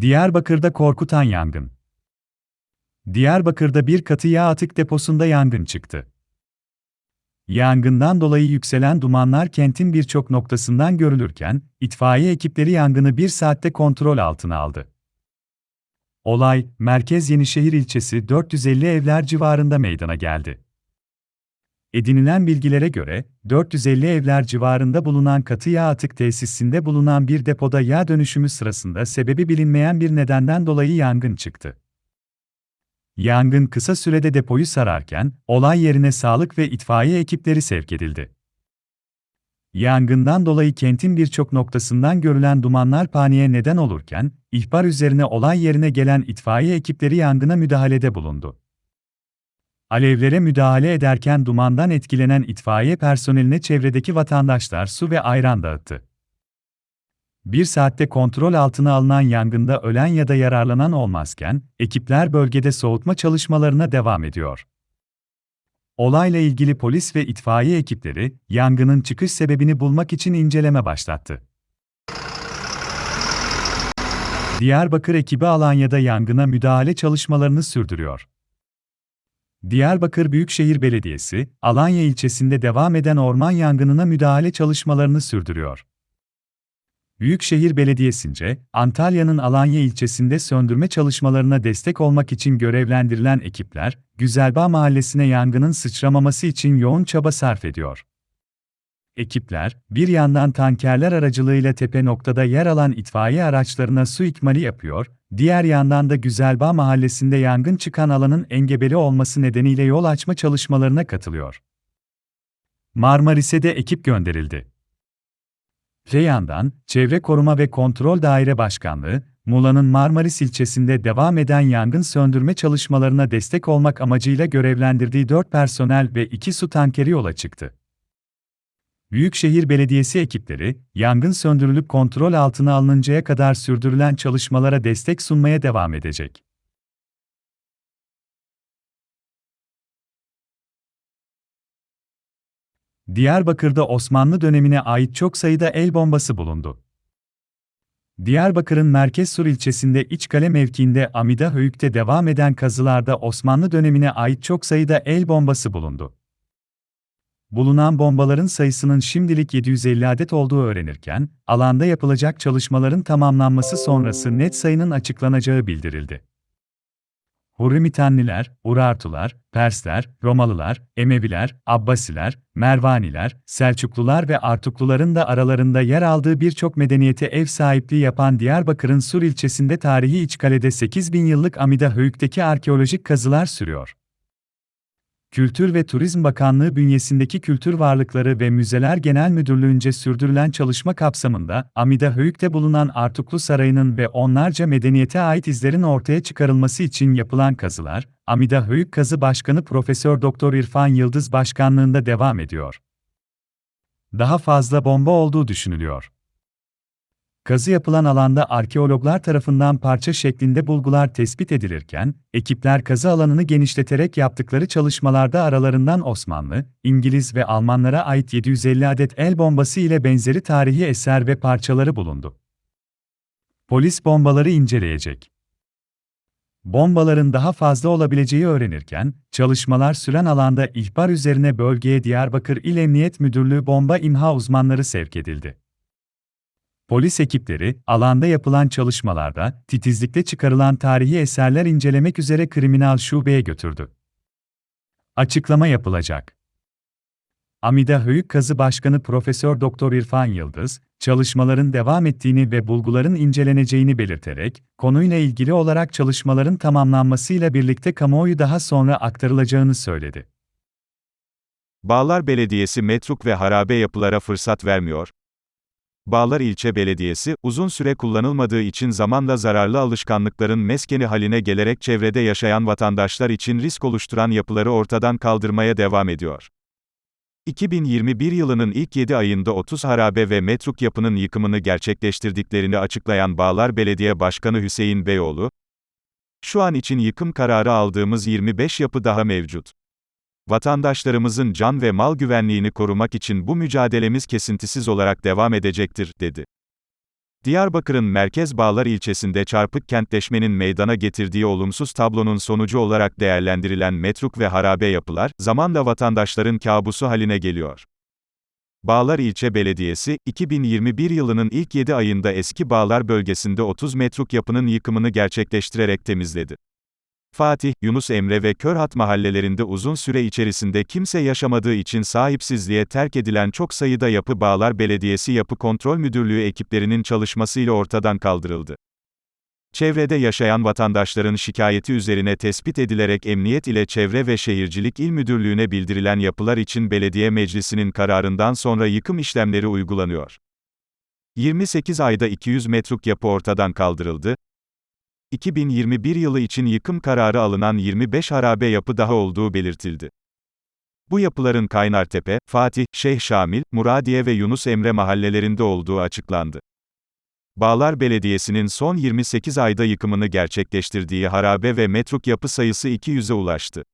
Diyarbakır'da korkutan yangın. Diyarbakır'da bir katı yağ atık deposunda yangın çıktı. Yangından dolayı yükselen dumanlar kentin birçok noktasından görülürken, itfaiye ekipleri yangını bir saatte kontrol altına aldı. Olay, Merkez Yenişehir ilçesi 450 evler civarında meydana geldi. Edinilen bilgilere göre, 450 evler civarında bulunan katı yağ atık tesisinde bulunan bir depoda yağ dönüşümü sırasında sebebi bilinmeyen bir nedenden dolayı yangın çıktı. Yangın kısa sürede depoyu sararken, olay yerine sağlık ve itfaiye ekipleri sevk edildi. Yangından dolayı kentin birçok noktasından görülen dumanlar paniğe neden olurken, ihbar üzerine olay yerine gelen itfaiye ekipleri yangına müdahalede bulundu. Alevlere müdahale ederken dumandan etkilenen itfaiye personeline çevredeki vatandaşlar su ve ayran dağıttı. Bir saatte kontrol altına alınan yangında ölen ya da yararlanan olmazken, ekipler bölgede soğutma çalışmalarına devam ediyor. Olayla ilgili polis ve itfaiye ekipleri, yangının çıkış sebebini bulmak için inceleme başlattı. Diyarbakır ekibi Alanya'da yangına müdahale çalışmalarını sürdürüyor. Diyarbakır Büyükşehir Belediyesi, Alanya ilçesinde devam eden orman yangınına müdahale çalışmalarını sürdürüyor. Büyükşehir Belediyesi'nce, Antalya'nın Alanya ilçesinde söndürme çalışmalarına destek olmak için görevlendirilen ekipler, Güzelbağ Mahallesi'ne yangının sıçramaması için yoğun çaba sarf ediyor. Ekipler, bir yandan tankerler aracılığıyla tepe noktada yer alan itfaiye araçlarına su ikmali yapıyor, diğer yandan da Güzelbağ Mahallesi'nde yangın çıkan alanın engebeli olması nedeniyle yol açma çalışmalarına katılıyor. Marmaris'e de ekip gönderildi. Öte yandan, Çevre Koruma ve Kontrol Daire Başkanlığı, Muğla'nın Marmaris ilçesinde devam eden yangın söndürme çalışmalarına destek olmak amacıyla görevlendirdiği 4 personel ve 2 su tankeri yola çıktı. Büyükşehir Belediyesi ekipleri, yangın söndürülüp kontrol altına alınıncaya kadar sürdürülen çalışmalara destek sunmaya devam edecek. Diyarbakır'da Osmanlı dönemine ait çok sayıda el bombası bulundu. Diyarbakır'ın Merkez Sur ilçesinde İçkale mevkiinde Amida Höyük'te devam eden kazılarda Osmanlı dönemine ait çok sayıda el bombası bulundu. Bulunan bombaların sayısının şimdilik 750 adet olduğu öğrenirken, alanda yapılacak çalışmaların tamamlanması sonrası net sayının açıklanacağı bildirildi. Hurrimitanliler, Urartular, Persler, Romalılar, Emeviler, Abbasiler, Mervaniler, Selçuklular ve Artukluların da aralarında yer aldığı birçok medeniyete ev sahipliği yapan Diyarbakır'ın Sur ilçesinde tarihi İçkale'de 8000 yıllık Amida Höyük'teki arkeolojik kazılar sürüyor. Kültür ve Turizm Bakanlığı bünyesindeki Kültür Varlıkları ve Müzeler Genel Müdürlüğü'nce sürdürülen çalışma kapsamında, Amida Höyük'te bulunan Artuklu Sarayı'nın ve onlarca medeniyete ait izlerin ortaya çıkarılması için yapılan kazılar, Amida Höyük Kazı Başkanı Profesör Doktor İrfan Yıldız Başkanlığında devam ediyor. Daha fazla bomba olduğu düşünülüyor. Kazı yapılan alanda arkeologlar tarafından parça şeklinde bulgular tespit edilirken, ekipler kazı alanını genişleterek yaptıkları çalışmalarda aralarından Osmanlı, İngiliz ve Almanlara ait 750 adet el bombası ile benzeri tarihi eser ve parçaları bulundu. Polis bombaları inceleyecek. Bombaların daha fazla olabileceği öğrenirken, çalışmalar süren alanda ihbar üzerine bölgeye Diyarbakır İl Emniyet Müdürlüğü bomba imha uzmanları sevk edildi. Polis ekipleri, alanda yapılan çalışmalarda, titizlikle çıkarılan tarihi eserler incelemek üzere kriminal şubeye götürdü. Açıklama yapılacak. Amida Höyük Kazı Başkanı Profesör Doktor İrfan Yıldız, çalışmaların devam ettiğini ve bulguların inceleneceğini belirterek, konuyla ilgili olarak çalışmaların tamamlanmasıyla birlikte kamuoyu daha sonra aktarılacağını söyledi. Bağlar Belediyesi metruk ve harabe yapılara fırsat vermiyor, Bağlar İlçe Belediyesi, uzun süre kullanılmadığı için zamanla zararlı alışkanlıkların meskeni haline gelerek çevrede yaşayan vatandaşlar için risk oluşturan yapıları ortadan kaldırmaya devam ediyor. 2021 yılının ilk 7 ayında 30 harabe ve metruk yapının yıkımını gerçekleştirdiklerini açıklayan Bağlar Belediye Başkanı Hüseyin Beyoğlu, şu an için yıkım kararı aldığımız 25 yapı daha mevcut. Vatandaşlarımızın can ve mal güvenliğini korumak için bu mücadelemiz kesintisiz olarak devam edecektir, dedi. Diyarbakır'ın Merkez Bağlar ilçesinde çarpık kentleşmenin meydana getirdiği olumsuz tablonun sonucu olarak değerlendirilen metruk ve harabe yapılar, zamanla vatandaşların kabusu haline geliyor. Bağlar İlçe Belediyesi, 2021 yılının ilk 7 ayında eski Bağlar bölgesinde 30 metruk yapının yıkımını gerçekleştirerek temizledi. Fatih, Yunus Emre ve Körhat mahallelerinde uzun süre içerisinde kimse yaşamadığı için sahipsizliğe terk edilen çok sayıda yapı Bağlar Belediyesi Yapı Kontrol Müdürlüğü ekiplerinin çalışmasıyla ortadan kaldırıldı. Çevrede yaşayan vatandaşların şikayeti üzerine tespit edilerek Emniyet ile Çevre ve Şehircilik İl Müdürlüğü'ne bildirilen yapılar için belediye meclisinin kararından sonra yıkım işlemleri uygulanıyor. 28 ayda 200 metruk yapı ortadan kaldırıldı, 2021 yılı için yıkım kararı alınan 25 harabe yapı daha olduğu belirtildi. Bu yapıların Kaynartepe, Fatih, Şeyh Şamil, Muradiye ve Yunus Emre mahallelerinde olduğu açıklandı. Bağlar Belediyesi'nin son 28 ayda yıkımını gerçekleştirdiği harabe ve metruk yapı sayısı 200'e ulaştı.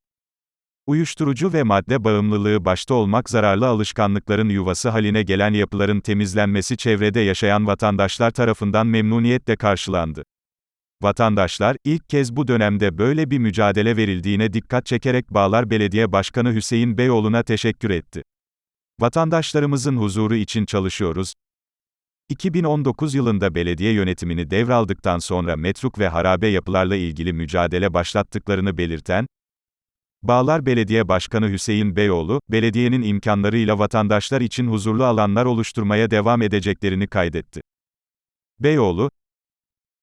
Uyuşturucu ve madde bağımlılığı başta olmak zararlı alışkanlıkların yuvası haline gelen yapıların temizlenmesi çevrede yaşayan vatandaşlar tarafından memnuniyetle karşılandı. Vatandaşlar, ilk kez bu dönemde böyle bir mücadele verildiğine dikkat çekerek Bağlar Belediye Başkanı Hüseyin Beyoğlu'na teşekkür etti. Vatandaşlarımızın huzuru için çalışıyoruz. 2019 yılında belediye yönetimini devraldıktan sonra metruk ve harabe yapılarla ilgili mücadele başlattıklarını belirten, Bağlar Belediye Başkanı Hüseyin Beyoğlu, belediyenin imkanlarıyla vatandaşlar için huzurlu alanlar oluşturmaya devam edeceklerini kaydetti. Beyoğlu,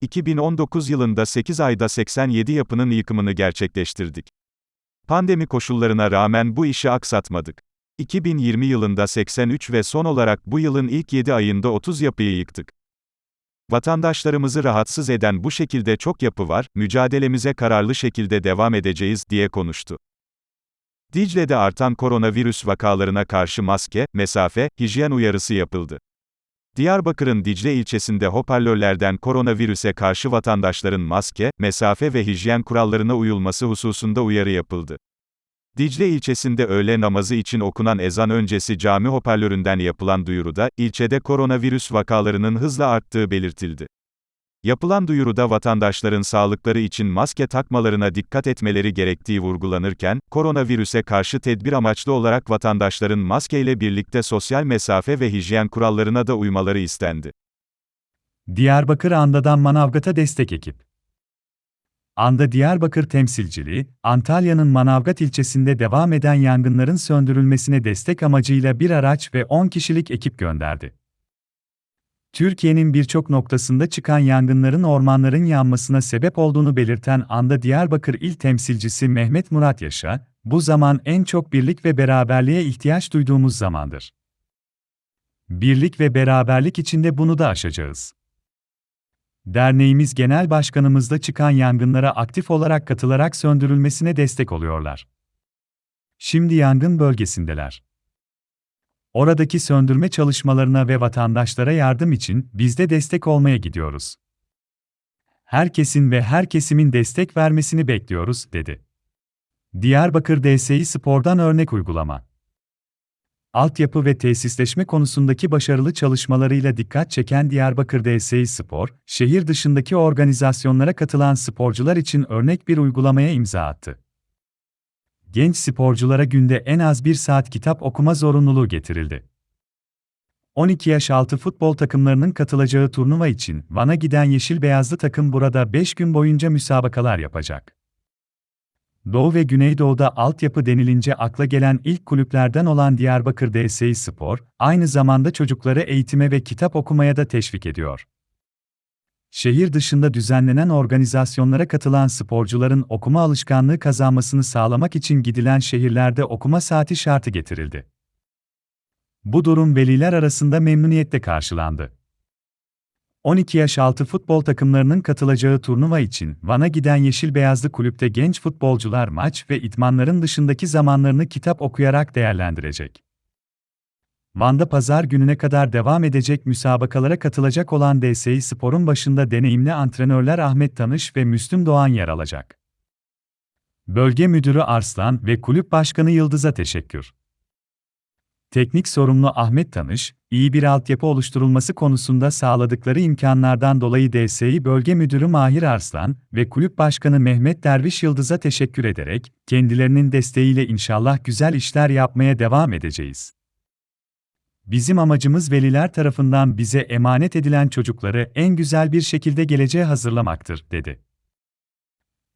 2019 yılında 8 ayda 87 yapının yıkımını gerçekleştirdik. Pandemi koşullarına rağmen bu işi aksatmadık. 2020 yılında 83 ve son olarak bu yılın ilk 7 ayında 30 yapıyı yıktık. Vatandaşlarımızı rahatsız eden bu şekilde çok yapı var, mücadelemize kararlı şekilde devam edeceğiz, diye konuştu. Dicle'de artan koronavirüs vakalarına karşı maske, mesafe, hijyen uyarısı yapıldı. Diyarbakır'ın Dicle ilçesinde hoparlörlerden koronavirüse karşı vatandaşların maske, mesafe ve hijyen kurallarına uyulması hususunda uyarı yapıldı. Dicle ilçesinde öğle namazı için okunan ezan öncesi cami hoparlöründen yapılan duyuruda, ilçede koronavirüs vakalarının hızla arttığı belirtildi. Yapılan duyuruda vatandaşların sağlıkları için maske takmalarına dikkat etmeleri gerektiği vurgulanırken, koronavirüse karşı tedbir amaçlı olarak vatandaşların maskeyle birlikte sosyal mesafe ve hijyen kurallarına da uymaları istendi. Diyarbakır Anda'dan Manavgat'a destek ekip. Anda Diyarbakır temsilciliği, Antalya'nın Manavgat ilçesinde devam eden yangınların söndürülmesine destek amacıyla bir araç ve 10 kişilik ekip gönderdi. Türkiye'nin birçok noktasında çıkan yangınların ormanların yanmasına sebep olduğunu belirten Anda Diyarbakır İl Temsilcisi Mehmet Murat Yaşa, bu zaman en çok birlik ve beraberliğe ihtiyaç duyduğumuz zamandır. Birlik ve beraberlik içinde bunu da aşacağız. Derneğimiz Genel Başkanımızda çıkan yangınlara aktif olarak katılarak söndürülmesine destek oluyorlar. Şimdi yangın bölgesindeler. Oradaki söndürme çalışmalarına ve vatandaşlara yardım için biz de destek olmaya gidiyoruz. Herkesin ve her kesimin destek vermesini bekliyoruz, dedi. Diyarbakır DSİ Spor'dan örnek uygulama. Altyapı ve tesisleşme konusundaki başarılı çalışmalarıyla dikkat çeken Diyarbakır DSİ Spor, şehir dışındaki organizasyonlara katılan sporcular için örnek bir uygulamaya imza attı genç sporculara günde en az bir saat kitap okuma zorunluluğu getirildi. 12 yaş altı futbol takımlarının katılacağı turnuva için Van'a giden Yeşil Beyazlı takım burada 5 gün boyunca müsabakalar yapacak. Doğu ve Güneydoğu'da altyapı denilince akla gelen ilk kulüplerden olan Diyarbakır DSİ Spor, aynı zamanda çocukları eğitime ve kitap okumaya da teşvik ediyor. Şehir dışında düzenlenen organizasyonlara katılan sporcuların okuma alışkanlığı kazanmasını sağlamak için gidilen şehirlerde okuma saati şartı getirildi. Bu durum veliler arasında memnuniyetle karşılandı. 12 yaş altı futbol takımlarının katılacağı turnuva için Van'a giden Yeşil Beyazlı Kulüpte genç futbolcular maç ve idmanların dışındaki zamanlarını kitap okuyarak değerlendirecek. Van'da pazar gününe kadar devam edecek müsabakalara katılacak olan DSİ Spor'un başında deneyimli antrenörler Ahmet Tanış ve Müslüm Doğan yer alacak. Bölge Müdürü Arslan ve Kulüp Başkanı Yıldız'a teşekkür. Teknik sorumlu Ahmet Tanış, iyi bir altyapı oluşturulması konusunda sağladıkları imkanlardan dolayı DSİ Bölge Müdürü Mahir Arslan ve Kulüp Başkanı Mehmet Derviş Yıldız'a teşekkür ederek, kendilerinin desteğiyle inşallah güzel işler yapmaya devam edeceğiz. Bizim amacımız veliler tarafından bize emanet edilen çocukları en güzel bir şekilde geleceğe hazırlamaktır, dedi.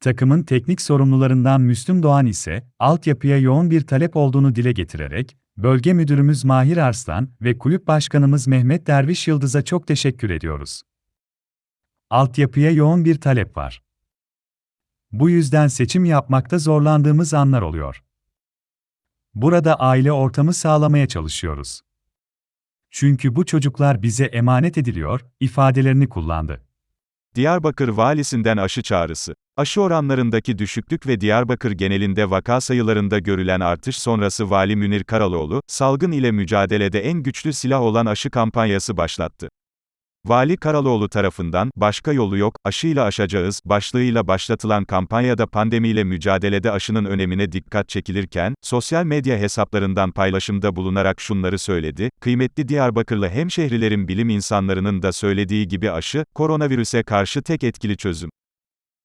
Takımın teknik sorumlularından Müslüm Doğan ise, altyapıya yoğun bir talep olduğunu dile getirerek, Bölge Müdürümüz Mahir Arslan ve Kulüp Başkanımız Mehmet Derviş Yıldız'a çok teşekkür ediyoruz. Altyapıya yoğun bir talep var. Bu yüzden seçim yapmakta zorlandığımız anlar oluyor. Burada aile ortamı sağlamaya çalışıyoruz. Çünkü bu çocuklar bize emanet ediliyor, ifadelerini kullandı. Diyarbakır valisinden aşı çağrısı. Aşı oranlarındaki düşüklük ve Diyarbakır genelinde vaka sayılarında görülen artış sonrası Vali Münir Karaloğlu, salgın ile mücadelede en güçlü silah olan aşı kampanyası başlattı. Vali Karaloğlu tarafından, başka yolu yok, aşıyla aşacağız, başlığıyla başlatılan kampanyada pandemiyle mücadelede aşının önemine dikkat çekilirken, sosyal medya hesaplarından paylaşımda bulunarak şunları söyledi, kıymetli Diyarbakırlı hemşehrilerin bilim insanlarının da söylediği gibi aşı, koronavirüse karşı tek etkili çözüm.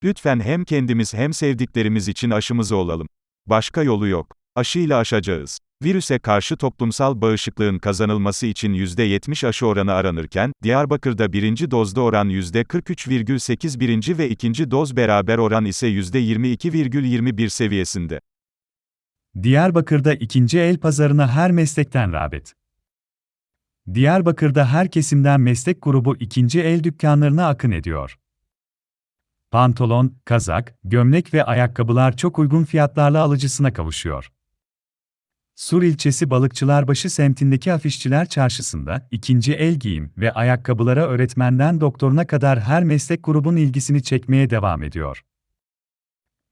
Lütfen hem kendimiz hem sevdiklerimiz için aşımızı olalım. Başka yolu yok. Aşıyla aşacağız. Virüse karşı toplumsal bağışıklığın kazanılması için %70 aşı oranı aranırken, Diyarbakır'da birinci dozda oran %43,8 birinci ve ikinci doz beraber oran ise %22,21 seviyesinde. Diyarbakır'da ikinci el pazarına her meslekten rağbet. Diyarbakır'da her kesimden meslek grubu ikinci el dükkanlarına akın ediyor. Pantolon, kazak, gömlek ve ayakkabılar çok uygun fiyatlarla alıcısına kavuşuyor. Sur ilçesi Balıkçılarbaşı semtindeki afişçiler çarşısında ikinci el giyim ve ayakkabılara öğretmenden doktoruna kadar her meslek grubun ilgisini çekmeye devam ediyor.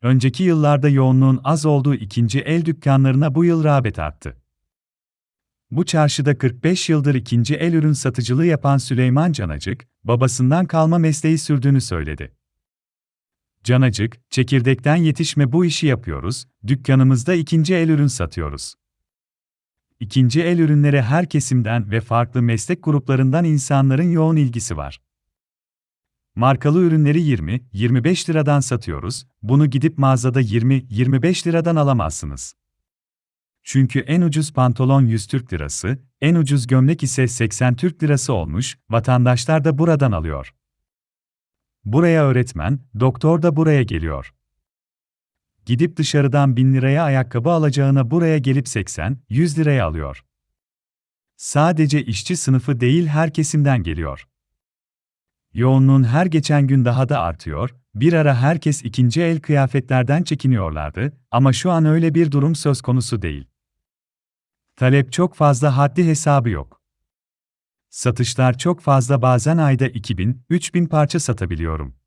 Önceki yıllarda yoğunluğun az olduğu ikinci el dükkanlarına bu yıl rağbet arttı. Bu çarşıda 45 yıldır ikinci el ürün satıcılığı yapan Süleyman Canacık, babasından kalma mesleği sürdüğünü söyledi. Canacık, çekirdekten yetişme bu işi yapıyoruz, dükkanımızda ikinci el ürün satıyoruz. İkinci el ürünlere her kesimden ve farklı meslek gruplarından insanların yoğun ilgisi var. Markalı ürünleri 20-25 liradan satıyoruz, bunu gidip mağazada 20-25 liradan alamazsınız. Çünkü en ucuz pantolon 100 Türk lirası, en ucuz gömlek ise 80 Türk lirası olmuş, vatandaşlar da buradan alıyor. Buraya öğretmen, doktor da buraya geliyor. Gidip dışarıdan 1000 liraya ayakkabı alacağına buraya gelip 80-100 liraya alıyor. Sadece işçi sınıfı değil her kesimden geliyor. Yoğunluğun her geçen gün daha da artıyor, bir ara herkes ikinci el kıyafetlerden çekiniyorlardı ama şu an öyle bir durum söz konusu değil. Talep çok fazla haddi hesabı yok. Satışlar çok fazla bazen ayda 2000, 3000 parça satabiliyorum.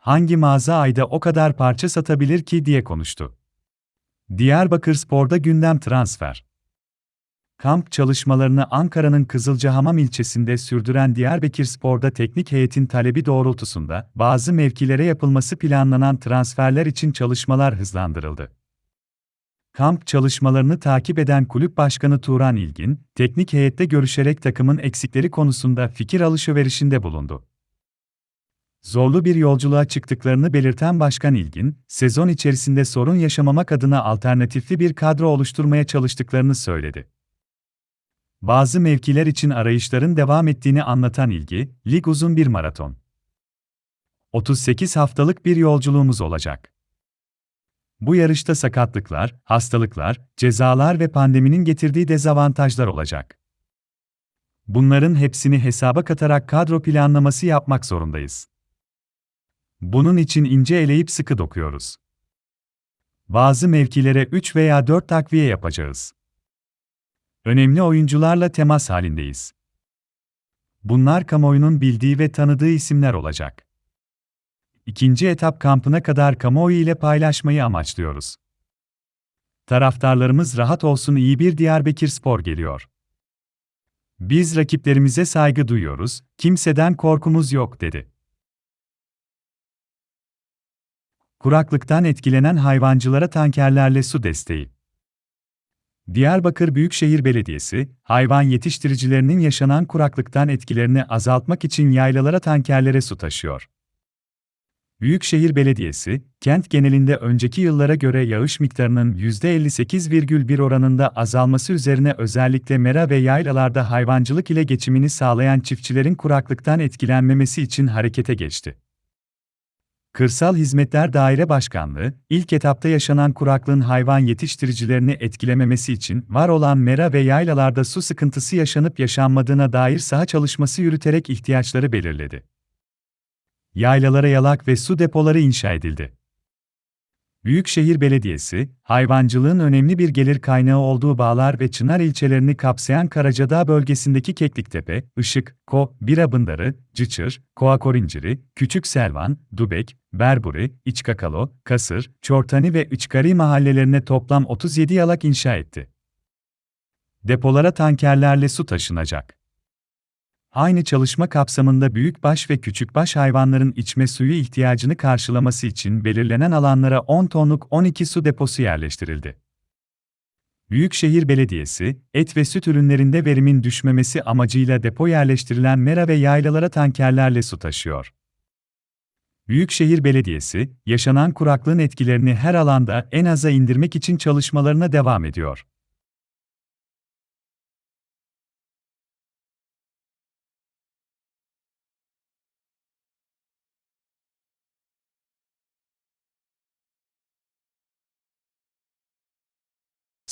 Hangi mağaza ayda o kadar parça satabilir ki diye konuştu. Diyarbakır Spor'da gündem transfer. Kamp çalışmalarını Ankara'nın Kızılcahamam ilçesinde sürdüren Diyarbakır Spor'da teknik heyetin talebi doğrultusunda bazı mevkilere yapılması planlanan transferler için çalışmalar hızlandırıldı. Kamp çalışmalarını takip eden Kulüp Başkanı Turan İlgin, teknik heyette görüşerek takımın eksikleri konusunda fikir alışverişinde bulundu. Zorlu bir yolculuğa çıktıklarını belirten Başkan İlgin, sezon içerisinde sorun yaşamamak adına alternatifli bir kadro oluşturmaya çalıştıklarını söyledi. Bazı mevkiler için arayışların devam ettiğini anlatan İlgi, lig uzun bir maraton. 38 haftalık bir yolculuğumuz olacak. Bu yarışta sakatlıklar, hastalıklar, cezalar ve pandeminin getirdiği dezavantajlar olacak. Bunların hepsini hesaba katarak kadro planlaması yapmak zorundayız. Bunun için ince eleyip sıkı dokuyoruz. Bazı mevkilere 3 veya 4 takviye yapacağız. Önemli oyuncularla temas halindeyiz. Bunlar kamuoyunun bildiği ve tanıdığı isimler olacak. İkinci etap kampına kadar kamuoyu ile paylaşmayı amaçlıyoruz. Taraftarlarımız rahat olsun iyi bir Diyarbakır Spor geliyor. Biz rakiplerimize saygı duyuyoruz, kimseden korkumuz yok dedi. Kuraklıktan etkilenen hayvancılara tankerlerle su desteği. Diyarbakır Büyükşehir Belediyesi, hayvan yetiştiricilerinin yaşanan kuraklıktan etkilerini azaltmak için yaylalara tankerlere su taşıyor. Büyükşehir Belediyesi, kent genelinde önceki yıllara göre yağış miktarının %58,1 oranında azalması üzerine özellikle mera ve yaylalarda hayvancılık ile geçimini sağlayan çiftçilerin kuraklıktan etkilenmemesi için harekete geçti. Kırsal Hizmetler Daire Başkanlığı, ilk etapta yaşanan kuraklığın hayvan yetiştiricilerini etkilememesi için var olan mera ve yaylalarda su sıkıntısı yaşanıp yaşanmadığına dair saha çalışması yürüterek ihtiyaçları belirledi. Yaylalara yalak ve su depoları inşa edildi. Büyükşehir Belediyesi, hayvancılığın önemli bir gelir kaynağı olduğu Bağlar ve Çınar ilçelerini kapsayan Karacadağ bölgesindeki Kekliktepe, Işık, Ko, Birabındarı, Cıçır, Koakorinciri, Küçük Selvan, Dubek, Berburi, İçkakalo, Kasır, Çortani ve İçkari mahallelerine toplam 37 yalak inşa etti. Depolara tankerlerle su taşınacak. Aynı çalışma kapsamında büyükbaş ve küçükbaş hayvanların içme suyu ihtiyacını karşılaması için belirlenen alanlara 10 tonluk 12 su deposu yerleştirildi. Büyükşehir Belediyesi, et ve süt ürünlerinde verimin düşmemesi amacıyla depo yerleştirilen mera ve yaylalara tankerlerle su taşıyor. Büyükşehir Belediyesi, yaşanan kuraklığın etkilerini her alanda en aza indirmek için çalışmalarına devam ediyor.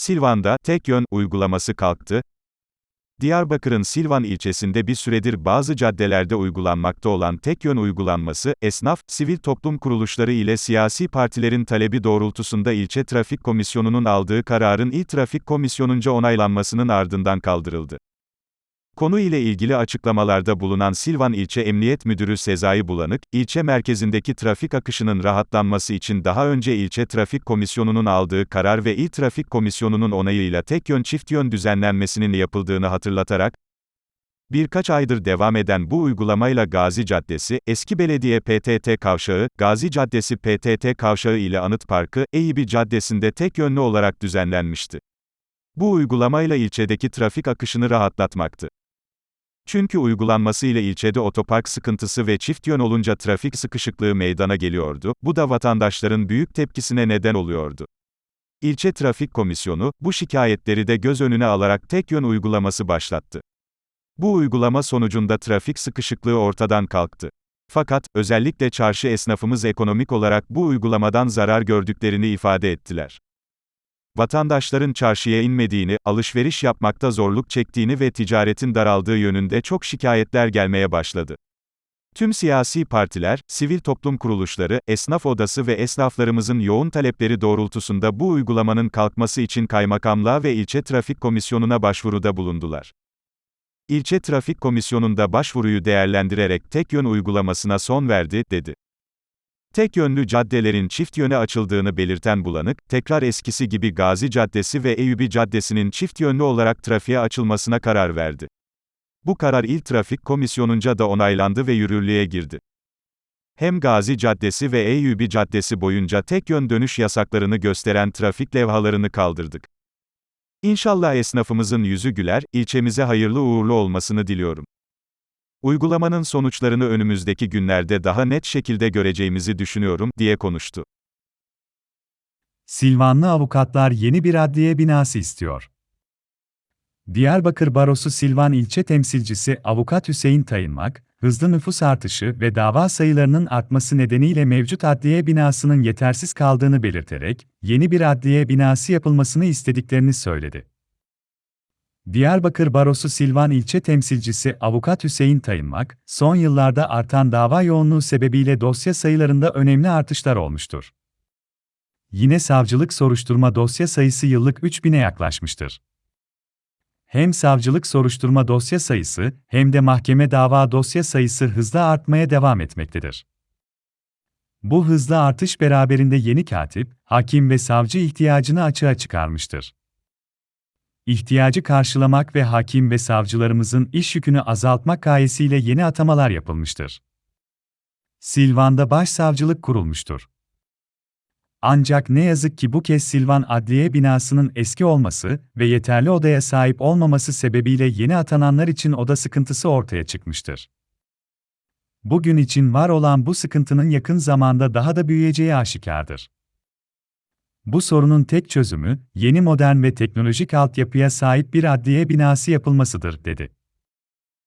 Silvan'da tek yön uygulaması kalktı. Diyarbakır'ın Silvan ilçesinde bir süredir bazı caddelerde uygulanmakta olan tek yön uygulanması, esnaf, sivil toplum kuruluşları ile siyasi partilerin talebi doğrultusunda ilçe trafik komisyonunun aldığı kararın il trafik komisyonunca onaylanmasının ardından kaldırıldı. Konu ile ilgili açıklamalarda bulunan Silvan İlçe Emniyet Müdürü Sezai Bulanık, ilçe merkezindeki trafik akışının rahatlanması için daha önce ilçe trafik komisyonunun aldığı karar ve il trafik komisyonunun onayıyla tek yön çift yön düzenlenmesinin yapıldığını hatırlatarak, Birkaç aydır devam eden bu uygulamayla Gazi Caddesi, Eski Belediye PTT Kavşağı, Gazi Caddesi PTT Kavşağı ile Anıt Parkı, Eyübi Caddesi'nde tek yönlü olarak düzenlenmişti. Bu uygulamayla ilçedeki trafik akışını rahatlatmaktı. Çünkü uygulanmasıyla ilçede otopark sıkıntısı ve çift yön olunca trafik sıkışıklığı meydana geliyordu, bu da vatandaşların büyük tepkisine neden oluyordu. İlçe Trafik Komisyonu, bu şikayetleri de göz önüne alarak tek yön uygulaması başlattı. Bu uygulama sonucunda trafik sıkışıklığı ortadan kalktı. Fakat, özellikle çarşı esnafımız ekonomik olarak bu uygulamadan zarar gördüklerini ifade ettiler vatandaşların çarşıya inmediğini, alışveriş yapmakta zorluk çektiğini ve ticaretin daraldığı yönünde çok şikayetler gelmeye başladı. Tüm siyasi partiler, sivil toplum kuruluşları, esnaf odası ve esnaflarımızın yoğun talepleri doğrultusunda bu uygulamanın kalkması için kaymakamlığa ve ilçe trafik komisyonuna başvuruda bulundular. İlçe trafik komisyonunda başvuruyu değerlendirerek tek yön uygulamasına son verdi, dedi. Tek yönlü caddelerin çift yöne açıldığını belirten Bulanık, tekrar eskisi gibi Gazi Caddesi ve Eyübi Caddesi'nin çift yönlü olarak trafiğe açılmasına karar verdi. Bu karar İl Trafik Komisyonunca da onaylandı ve yürürlüğe girdi. Hem Gazi Caddesi ve Eyübi Caddesi boyunca tek yön dönüş yasaklarını gösteren trafik levhalarını kaldırdık. İnşallah esnafımızın yüzü güler, ilçemize hayırlı uğurlu olmasını diliyorum. Uygulamanın sonuçlarını önümüzdeki günlerde daha net şekilde göreceğimizi düşünüyorum, diye konuştu. Silvanlı avukatlar yeni bir adliye binası istiyor. Diyarbakır Barosu Silvan ilçe temsilcisi Avukat Hüseyin Tayınmak, hızlı nüfus artışı ve dava sayılarının artması nedeniyle mevcut adliye binasının yetersiz kaldığını belirterek, yeni bir adliye binası yapılmasını istediklerini söyledi. Diyarbakır Barosu Silvan ilçe temsilcisi Avukat Hüseyin Tayınmak, son yıllarda artan dava yoğunluğu sebebiyle dosya sayılarında önemli artışlar olmuştur. Yine savcılık soruşturma dosya sayısı yıllık 3000'e yaklaşmıştır. Hem savcılık soruşturma dosya sayısı hem de mahkeme dava dosya sayısı hızla artmaya devam etmektedir. Bu hızlı artış beraberinde yeni katip, hakim ve savcı ihtiyacını açığa çıkarmıştır ihtiyacı karşılamak ve hakim ve savcılarımızın iş yükünü azaltmak gayesiyle yeni atamalar yapılmıştır. Silvan'da başsavcılık kurulmuştur. Ancak ne yazık ki bu kez Silvan Adliye binasının eski olması ve yeterli odaya sahip olmaması sebebiyle yeni atananlar için oda sıkıntısı ortaya çıkmıştır. Bugün için var olan bu sıkıntının yakın zamanda daha da büyüyeceği aşikardır. Bu sorunun tek çözümü, yeni modern ve teknolojik altyapıya sahip bir adliye binası yapılmasıdır, dedi.